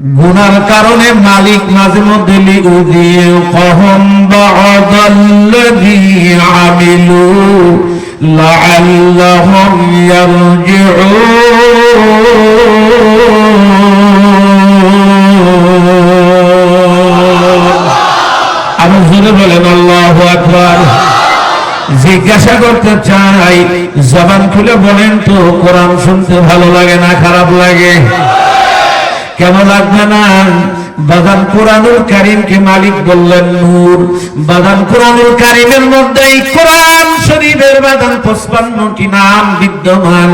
গুনার কারণে মালিক মাঝে মধ্যে লিউদিয়ে কহম বাদাল্লাযী আমিলু আমি জিজ্ঞাসা করতে চাই, জবান খুলে বলেন তো, কোরআন শুনতে ভালো লাগে না খারাপ লাগে? কেন লাগবে না? বাদাম কোরআনুল কারিমকে মালিক বললেন নূর। বাদাম কোরআনুল কারিমের মধ্যে কোরআন শরীফের বাদাম পঁচপান্নটি নাম বিদ্যমান।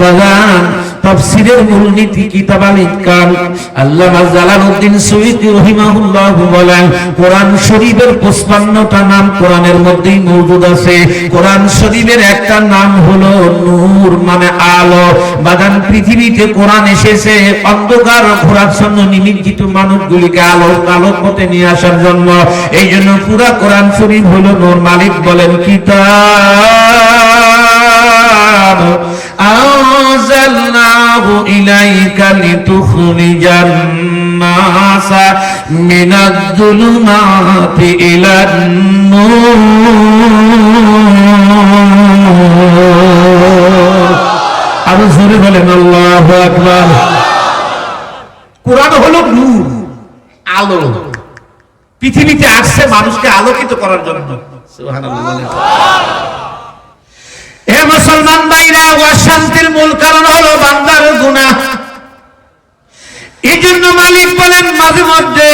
বাদান তাফসীরের মূলনীতি কিতাব আল ইতকান আল্লামা জালালউদ্দিন সুয়ুতী রাহিমাহুল্লাহ বলেন, কোরআন শরীফের 55টা নাম কোরআনের মধ্যেই মওজুদ আছে। কোরআন শরীফের একটা নাম হলো নূর মানে আলো। বাদান পৃথিবীতে কোরআন এসেছে, অন্ধকার ঘোরাচ্ছন্ন নিমজ্জিত মানুষগুলিকে আলো আলোক পথে নিয়ে আসার জন্য। এই জন্য পুরা কোরআন শরীফ হলো নূর মালিক বলেন, কিতাব أنزلناه إليك لتخرج الناس من الظلمات إلى النور আরো জোরে বলেন আল্লাহ আকবার কোরআন হলো নূর আলো পৃথিবীতে আসছে মানুষকে আলোকিত করার জন্য সুবহানাল্লাহ বলেন। হে মুসলমান ভাইরা অশান্তির মূল কারণ হলো বান্দার গুনাহ। এই জন্য মালিক বলেন মাঝে মধ্যে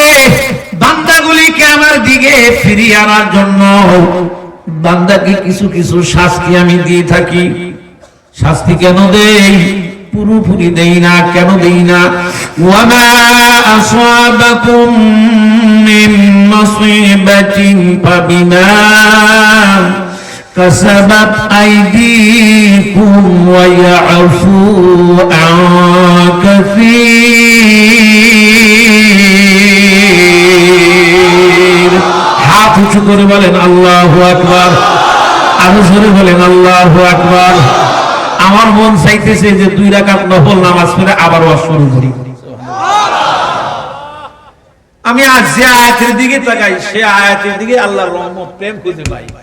বান্দাগুলিকে আমার দিকে ফিরিয়ে আনার জন্য বান্দাকে কিছু কিছু শাস্তি আমি দিয়ে থাকি। শাস্তি কেন দেই? পুরোপুরি দেই না, কেন দেই না? ওয়ামা আসাবাকুম মিন মুসিবাতিন كسبت أيديكم ويعفو عن كثير হাত উঁচু করে বলেন আল্লাহ আকবার আরো জোরে বলেন আল্লাহ আকবার আমার মন চাইতেছে যে দুই রাকাত নফল নামাজ পড়ে আবার ওয়াজ শুরু করি আমি আজ যে আয়াতের দিকে তাকাই সে আয়াতের দিকে আল্লাহর রহমত প্রেম খুঁজে পাই সুবহানাল্লাহ।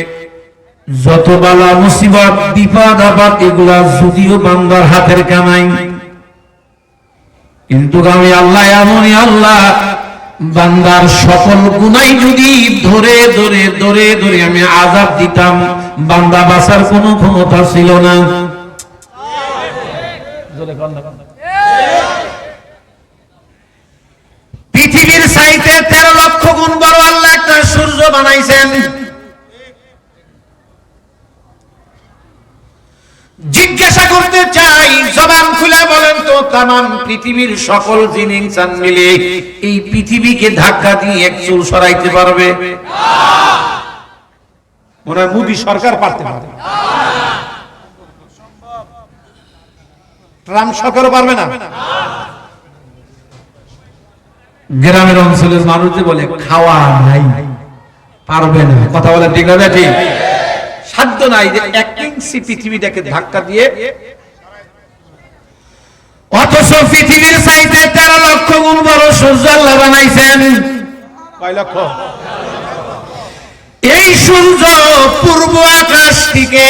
যত বালা মুসিবত, বিপদ, আপদ, এগুলা যদিও বান্দার হাতের কামাই। কিন্তু আমি আল্লাহ, এমনই আল্লাহ, বান্দার সকল গুনাই যদি ধরে ধরে ধরে ধরে আমি আজাব দিতাম, বান্দা বাসার কোনো ক্ষমতা ছিল না। পৃথিবীর সাইতে তেরো লক্ষ গুণ বড় আল্লাহ একটা সূর্য বানাইছেন জিজ্ঞাসা করতে চাই জবান খুলে বলেন তো তামাম পৃথিবীর সকল জিনিস মিলে এই পৃথিবীকে ধাক্কা দিয়ে এক চুল সরাইতে পারবে? মনে হয় মোদী সরকার পারতে পারবে ট্রাম্প সরকারও পারবে না। গ্রামের অঞ্চলের মানুষদের বলে খাওয়া নাই। পারবে না। কথা বলে ঠিক না ঠিক? সাধ্য নাই যে এক ইঞ্চি পৃথিবীটাকে ধাক্কা দিয়ে অথচ পৃথিবীর চাইতে তেরো লক্ষ গুণ বড় সূর্য আল্লাহ বানাইছেন। লক্ষ? এই সূর্য পূর্ব আকাশ থেকে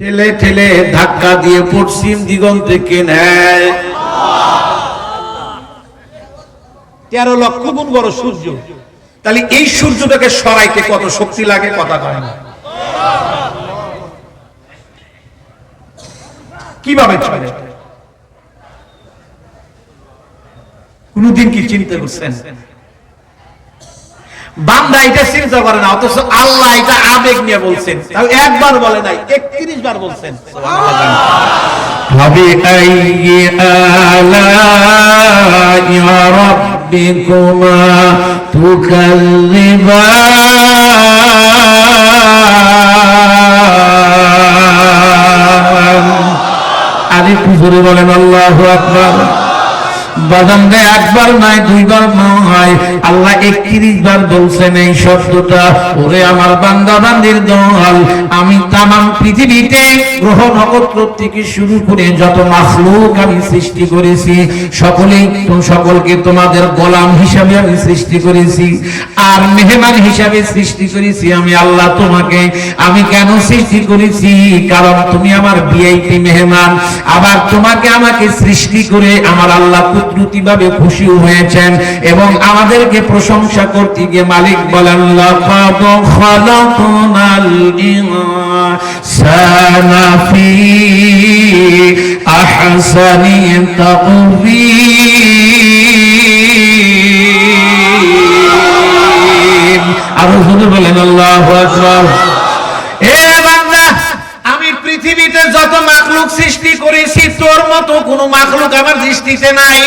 ঠেলে ঠেলে ধাক্কা দিয়ে পশ্চিম দিগন্তে কে নেয় তেরো লক্ষ গুণ বড় সূর্য। তাহলে এই সূর্যটাকে সরাইতে কত শক্তি লাগে কথা কয় না। কীভাবে চলে? কোনদিন কি চিন্তা করছেন বান্দা এটা চিন্তা করে না অথচ আল্লাহ এটা আবেগ নিয়ে বলছেন। তাও একবার বলে নাই একত্রিশ বার বলছেন। আরে পুজোরে বলেন আল্লাহ আপনার আমি তামাম পৃথিবীতে গ্রহ নক্ষত্র থেকে শুরু করে যত মাখলুক আমি সৃষ্টি করেছি, সকলেই সকলকে তোমাদের গোলাম হিসাবে আমি সৃষ্টি করেছি, আর মেহমান হিসাবে সৃষ্টি করেছি আমি আল্লাহ তোমাকে। আমি কেন সৃষ্টি করেছি? কারণ তুমি আমার বিআইপি মেহমান, আবার তোমাকে আমাকে সৃষ্টি করে আমার আল্লাহ কুদরতি খুশি হয়েছেন এবং আমাদেরকে প্রশংসা করতে গিয়ে মালিক বলেন, লাকাদ খালাকনাল ইনসানা ফি আহসানি তাকবীর আরও জোরে বলেন, আল্লাহু আকবার এ বান্দা আমি পৃথিবীতে যত মাখলুক সৃষ্টি করেছি তোর মতো কোন মাখলুক আমার দৃষ্টিতে নাই।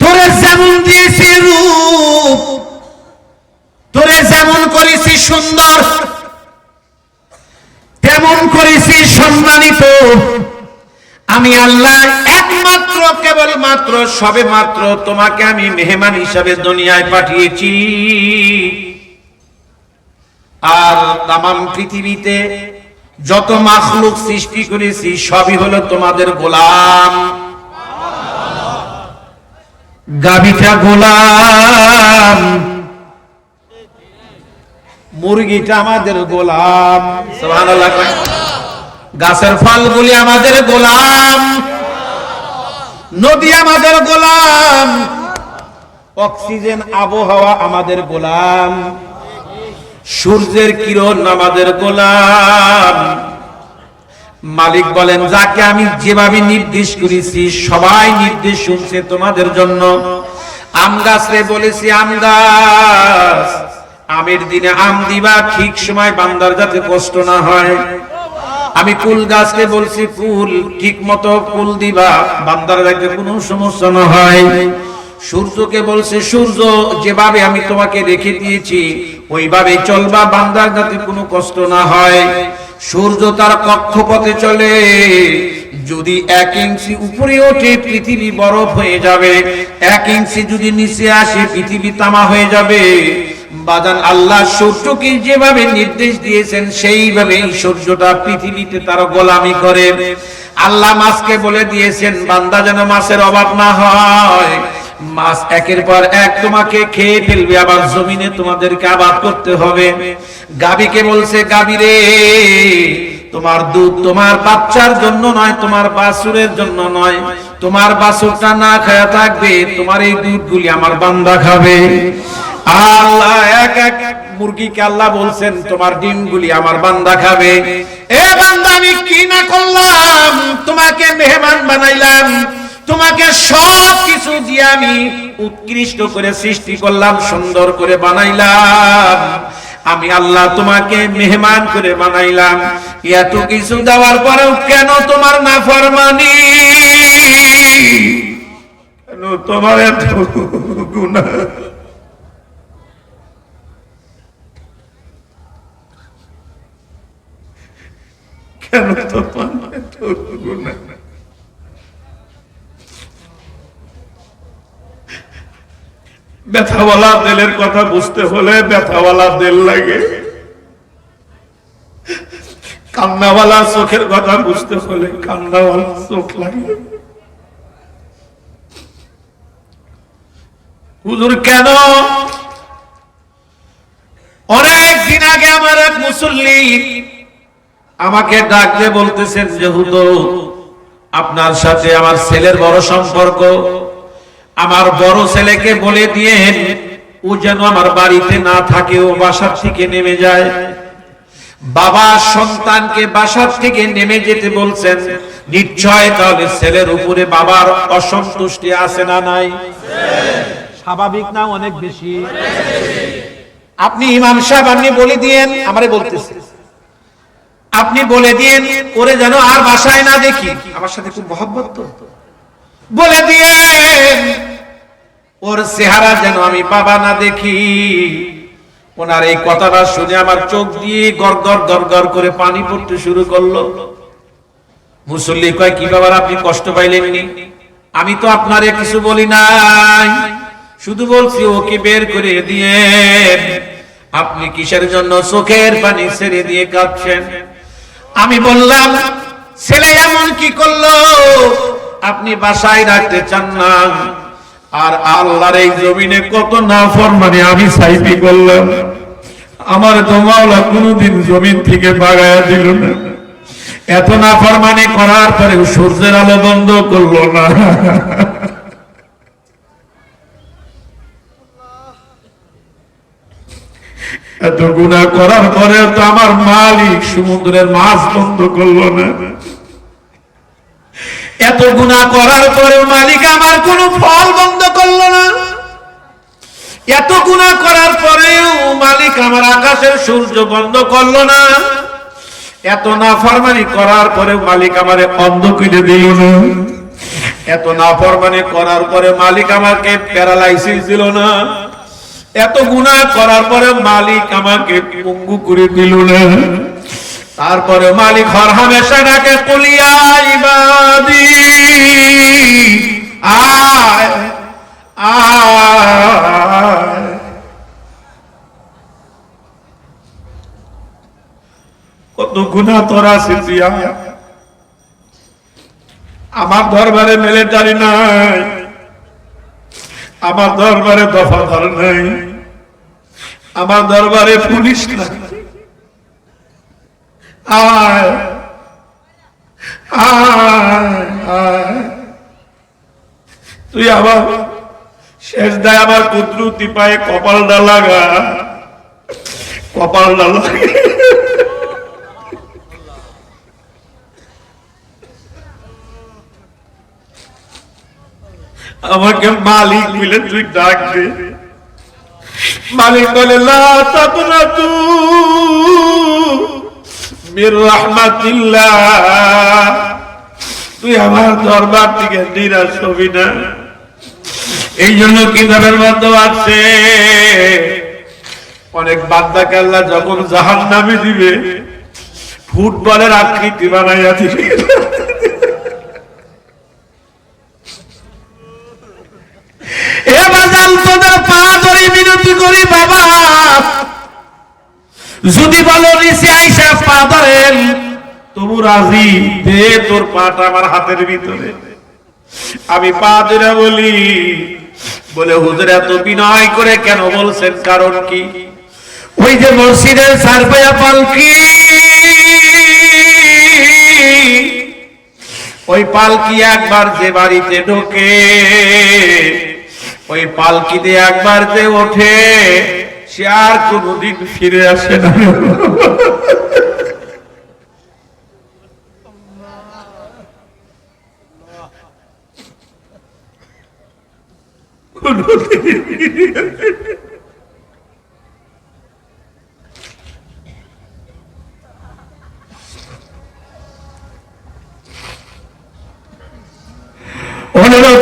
তোরে যেমন দিয়েছি রূপ, তোরে যেমন করেছি সুন্দর, তেমন করেছি সম্মানিত। আমি আল্লাহ একমাত্র কেবল মাত্র সবে মাত্র তোমাকে আমি মেহমান হিসাবে দুনিয়ায় পাঠিয়েছি। আর তামাম পৃথিবীতে যত মাখলুক সৃষ্টি করেছি, সবই হলো তোমাদের গোলাম। গাবিটা গোলাম। মুরগিটা আমাদের গোলাম। গাছের ফলগুলি আমাদের গোলাম। নদী আমাদের গোলাম। অক্সিজেন, আবহাওয়া আমাদের গোলাম। সূর্যের কিরণ আমাদের গোলাম। মালিক বলেন, যাকে আমি যেভাবে নির্দেশ করেছি, সবাই নির্দেশ শুনছে তোমাদের জন্য। আম গাছরে বলেছি আম গাছ আমের দিনে আম দিবা, ঠিক সময় বান্দার যাতে কষ্ট না হয়। আমি কুল গাছকে বলছি কুল ঠিক মতো কুল দিবা, বান্দার যাতে কোনো সমস্যা না হয়। সূর্যকে বলছে, সূর্য, যেভাবে আমি তোমাকে রেখে দিয়েছি, ওইভাবে চলবা। বান্দার যাতে কোনো কষ্ট না হয়। সূর্য তার কক্ষপথে চলে। যদি এক ইঞ্চি উপরে ওঠে, পৃথিবী বরফ হয়ে যাবে। এক ইঞ্চি যদি নিচে আসে, পৃথিবী তামা হয়ে যাবে। বাজান আল্লাহ সূর্যকে যেভাবে নির্দেশ দিয়েছেন সেইভাবে সূর্যটা পৃথিবীতে তার গোলামি করে। আল্লাহ মাছকে বলে দিয়েছেন, বান্দা যেন মাছের অভাব না হয় মাছ একের পর এক তোমাকে খেয়ে ফেলবে, আবার জমিনে তোমাদেরকে আবাদ করতে হবে। গাবিকে বলছে গাবি রে, তোমার দুধ তোমার বাচ্চার জন্য নয়, তোমার বাছুরের জন্য নয়। তোমার বাছুরটা না খায়া থাকবে, তোমার এই দুধগুলি আমার বান্দা খাবে। আল্লাহ এক এক মুরগিকে আল্লাহ বলছেন, তোমার ডিমগুলি আমার বান্দা খাবে। এ বান্দা, আমি কি না করলাম? তোমাকে মেহমান বানাইলাম। তোমাকে সব কিছু দিয়ে আমি উৎকৃষ্ট করে সৃষ্টি করলাম, সুন্দর করে বানাইলাম। আমি আল্লাহ তোমাকে মেহমান করে বানাইলাম। এত কিছু দেওয়ার পরেও কেন তোমার নাফরমানি? কেন তোমার এত কেন তোমার এত গুনাহ? ব্যথাওয়ালা দিলের কথা বুঝতে হলে ব্যথাওয়ালা দিল লাগে। কান্নাওয়ালা চোখের কথা বুঝতে হলে কান্নাওয়ালা চোখ লাগে। হুজুর, কেন? অনেক দিন আগে আমার এক মুসল্লি আমাকে ডাকলে বলতেছেন যে, হুজুর, আপনার সাথে আমার ছেলের বড় সম্পর্ক। আমার বড় ছেলেকে বলে দিয়েন, ও যেন আমার বাড়িতে না থাকে, ও বাসার থেকে নেমে যায়। বাবা সন্তানকে বাসার থেকে নেমে যেতে বলছেন, নিশ্চয় তাহলে ছেলের উপরে বাবার অসন্তুষ্টি আছে না নাই? স্বাভাবিক না অনেক বেশি? আপনি ইমাম সাহেব, আপনি বলে দিয়েন, আমারে বলতেছে। আপনি বলে দিয়েন, ওরে যেন আর বাসায় না দেখি। আমার সাথে খুব মহব্বত তো। বলে দিয়েন ওর চেহারা যেন আমি বাবা না দেখি। ওনার এই কথাটা শুনে আমার চোখ দিয়ে গড়গড় গড়গড় করে পানি পড়তে শুরু করল। মুসল্লি কয়, কি বাবার আপনি কষ্ট পাইলেননি আমি তো আপনারে কিছু বলি নাই, শুধু বলছি, ওকে বের করে দিয়ে, আপনি কিসের জন্য চোখের পানি ছেড়ে দিয়ে কাঁদছেন? আমি বললাম, ছেলে এমন কি করল? আপনি বাসায় রাখতে চান না। আর আল্লাহর এই জমিনে কত না ফরমানি আমি সাইপি করলাম। আমার তো কোনোদিন জমিন থেকে বাগায়া দিল না। এত না ফরমানি করার পরে সূর্যের আলো বন্ধ করল না। এত গুণা করার পরে তো আমার মালিক সমুদ্রের মাছ বন্ধ করল না। এত গুনাহ করার পরেও মালিক আমার কোনো ফল বন্ধ করল না। এত গুনাহ করার পরেও মালিক আমার আকাশের সূর্য বন্ধ করল না। এত নাফরমানি করার পরেও মালিক আমারে অন্ধ কিনে দিল না। এত নাফরমানি করার পরে মালিক আমাকে প্যারালাইসিস দিল না। এত গুনাহ করার পরে মালিক আমাকে পঙ্গু করে দিল না। তারপরে মালিক হর হামেশা ডাকে, কলিয়া ইবাদি, আয় আয়। কত গুণা তোরা সিজিয়া আমার দরবারে মিলিটারি নাই, আমার দরবারে দফাদার নাই, আমার দরবারে পুলিশ নাই। আয় আয় তুই আবার শেষ দায় আমার কুদ্রুতি পায়ে কপালটা লাগা। কপালটা লাগা। আমাকে মালিক মিলে তুই ডাক দে। মালিক বলে, লা তাকনাতু। তুই আমার দরবার থেকে নিরাশ হবি না। এই জন্য কিতাবের মধ্যে আছে, অনেক বাদ্দা আল্লাহ যখন জাহান নামে দিবে, ফুটবলের আকৃতি বানাইয়া দিবে। যদি বলো নিচে আইসা পা ধরেন, তবু রাজি দে তোর পাটা আমার হাতের ভিতরে। আমি পা ধরে বলি, বলে হুজুর, এত বিনয় করে কেন বলছেন, কারণ কি? ওই যে মসজিদের সারপায়া পালকি, ওই পালকি একবার যে বাড়িতে ঢোকে, ওই পালকিতে একবার যে ওঠে সে আর কোনোদিন ফিরে আসে না।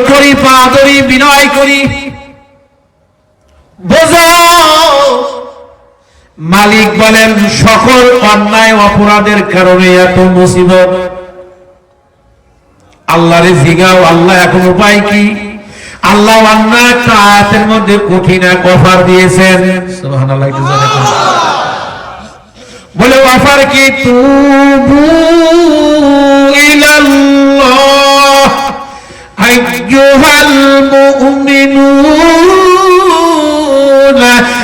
করি পা বিনয় করি। বলেন, সকল অন্যায় অপরাধের কারণে এত মুসিবত। আল্লাহরে জিগাও আল্লাহ এখন উপায় কি? আল্লাহ অন্য একটা আয়াতের মধ্যে কঠিন এক অফার দিয়েছেন। বলে, অফার কি? তুবু ইলাল্লাহ আইয়ুহাল মুমিনুন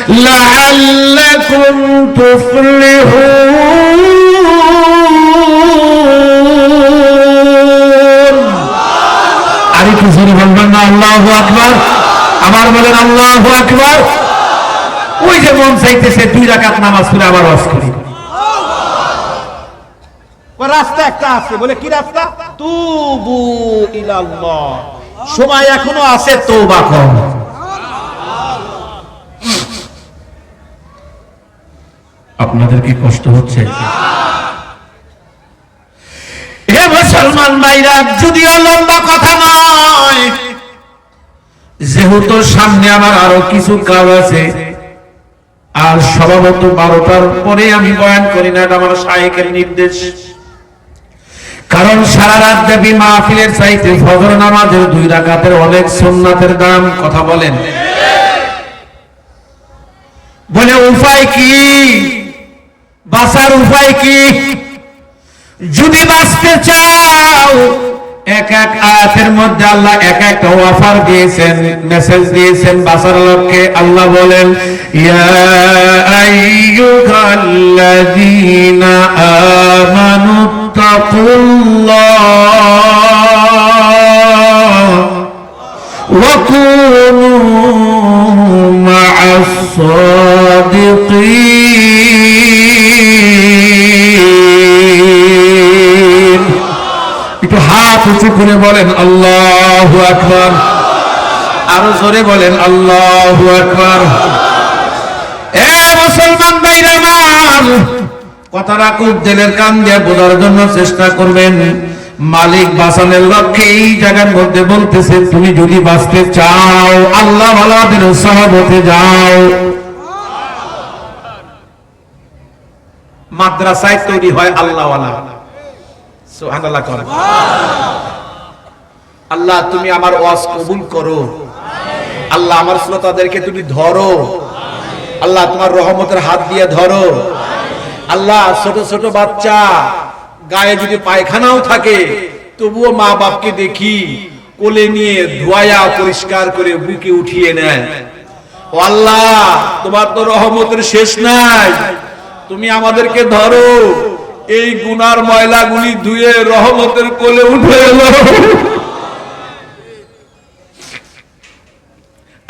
লাআল্লাকুম তুফলিহুন। আর একটু জোরে বলবেন না, আল্লাহু আকবার। আবার বলেন, আল্লাহু আকবার। ওই যে মন চাইতেছে দুই রাকাত নামাজ পড়ে আবার ওয়াজ করি। রাস্তা একটা আছে, বলে কি রাস্তা? তুবু ইলাল্লাহ। সময় এখনও আছে, তওবা কর। আপনাদের কি কষ্ট হচ্ছে? মুসলমান ভাইরা, যদিও লম্বা কথা নয়, যেহেতু সামনে আমার আরও কিছু কাজ আছে, আর স্বভাবত বারোটার পরে আমি বয়ান করি না, এটা আমার নির্দেশ। কারণ সারা রাত ব্যাপী মাহফিলের চাইতে ফজর নামাজের দুই রাকাতের অনেক সুন্নাতের দাম, কথা বলেন। বলে, উপায় কি? বাঁচার উপায় কি? যদি বাঁচতে চাও, এক এক আয়াতের মধ্যে আল্লাহ এক একটা অফার দিয়েছেন মেসেজ দিয়েছেন বাসার লোককে আল্লাহ বলেন, ইয়া আমানু তাকুল্লাহ ওয়া কুনু মা'আস সাদিকিন বলেন আল্লাহ আকবার। আরও জোরে বলেন আল্লাহ আকবার। এ মুসলমান ভাইরা কথাটা খুব দিলের কান দিয়ে বোঝার জন্য চেষ্টা করবেন। মালিক বাঁচানোর লক্ষ্যে এই জায়গার মধ্যে বলতেছে, তুমি যদি বাঁচতে চাও, আল্লাহ ভালাদের সহবতে যাও। মাদ্রাসায় তৈরি হয় আল্লাহওয়ালা। সুবহানাল্লাহ করেন। আল্লাহ, তুমি আমার ওয়াজ কবুল করো। আল্লাহ, আমার শ্রোতাদেরকে তুমি ধরো। আল্লাহ, তোমার রহমতের হাত দিয়ে ধরো। আল্লাহ, ছোট ছোট বাচ্চা, গায়ে যদি পায়খানাও থাকে, তবুও মা বাপকে দেখি, কোলে নিয়ে ধোয়া পরিষ্কার করে বুকে উঠিয়ে নেয়। ও আল্লাহ, তোমার তো রহমতের শেষ নাই। তুমি আমাদেরকে ধরো। এই গুনার ময়লাগুলি ধুয়ে রহমতের কোলে উঠে এলো।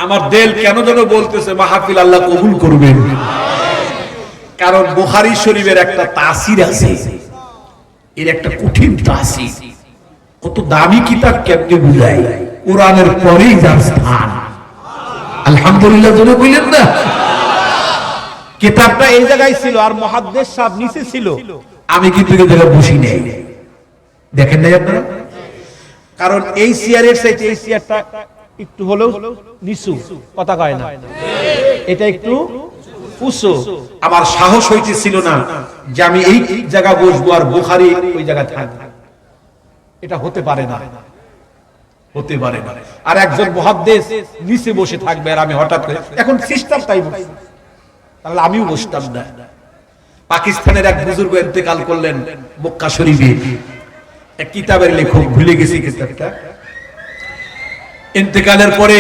আমার দেল কেন যেন বলতেছে, মাহফিল আল্লাহ কবুল করবেন। কারণ বুখারী শরীফের একটা তাসির আছে। এর একটা কঠিন তাসির। কত দামি কিতাব কেমনে বুঝাই কোরআনের পরেই যার স্থান। আলহামদুলিল্লাহ জন্য বললেন না? কিতাবটা এই জায়গায় ছিল আর মহাদ্দেশ সাহেব নিচে ছিল। আমি কিন্তু এ জায়গায় বসি নেই। দেখেন নাই আপনারা? কারণ এই চেয়ারের চাইতে এই চেয়ারটা একটু হলেও নিচু কথা কয় না। এটা একটু উঁচু। আমার সাহস হইতেছিল না যে আমি এই জায়গা বসবো আর বুখারি ওই জায়গায় থাকব। এটা হতে পারে না। হতে পারে না। আর একজন মহাদ্দেশ নিচে বসে থাকবে আর আমি হঠাৎ করে এখন সিস্টেম তাই বলছি। তাহলে আমিও বসতাম না। পাকিস্তানের এক বুজুর্গ ইন্তেকাল করলেন মক্কা শরীফে। এক কিতাবের লেখক ভুলে গেছি কিতাবটা। ইন্তেকালের পরে